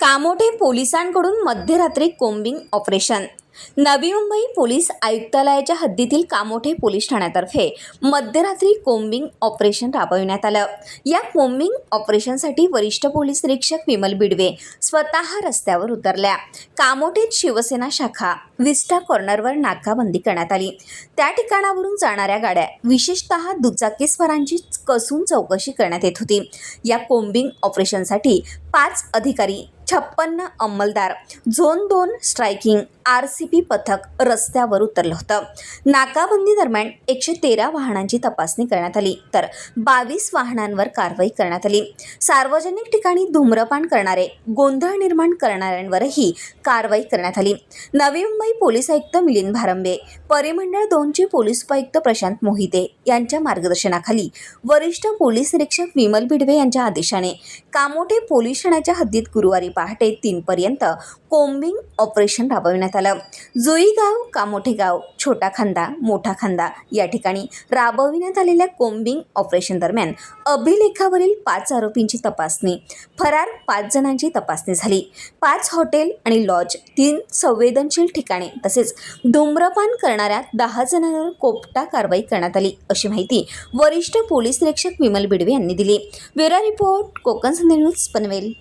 कामोठे पोलिसांकडून मध्यरात्री combing operation. नवी मुंबई पोलीस आयुक्तालयाच्या हद्दीतील कामोठे पोलीस ठाण्यातर्फे मध्यरात्री कोम्बिंग ऑपरेशन राबविण्यात आलं. या कोम्बिंग ऑपरेशनसाठी वरिष्ठ पोलीस निरीक्षक विमल बिडवे स्वतः रस्त्यावर उतरल्या. कामोठेत शिवसेना शाखा विस्टा कॉर्नरवर नाकाबंदी करण्यात आली. त्या ठिकाणावरून जाणाऱ्या गाड्या विशेषतः दुचाकीस्वारांची कसून चौकशी करण्यात येत होती. या कोम्बिंग ऑपरेशनसाठी पाच अधिकारी छप्पन्न अंमलदार झोन दोन स्ट्रायकिंग आर सी पी पथक रस्त्यावर उतरलं होतं. नाकाबंदी दरम्यान एकशे तेरा वाहनांची तपासणी करण्यात आली. तर बावीस वाहनांवर कारवाई करण्यात आली. सार्वजनिक ठिकाणी धूम्रपान करणारे गोंधळ निर्माण करणाऱ्यांवरही कारवाई करण्यात आली. नवी मुंबई पोलीस आयुक्त मिलिंद भारंबे परिमंडळ दोनचे पोलीस उपायुक्त प्रशांत मोहिते यांच्या मार्गदर्शनाखाली वरिष्ठ पोलीस निरीक्षक विमल बिडवे यांच्या आदेशाने कामोठे पोलीस ठाण्याच्या हद्दीत गुरुवारी पहाटे तीनपर्यंत कोम्बिंग ऑपरेशन राबविण्यात आलं. जुईगाव कामोठे गाव? छोटा खांदा मोठा खांदा. या ठिकाणी राबविण्यात आलेल्या कोम्बिंग ऑपरेशन दरम्यान अभिलेखावरील पाच आरोपींची तपासणी. फरार पाच जणांची तपासणी झाली. पाच हॉटेल आणि लॉज तीन संवेदनशील ठिकाणे तसेच धूम्रपान करणाऱ्या दहा जणांवर कोपटा कारवाई करण्यात आली अशी माहिती वरिष्ठ पोलीस निरीक्षक विमल बिडवे यांनी दिली. Bureau report Konkan Sandhya news Panvel.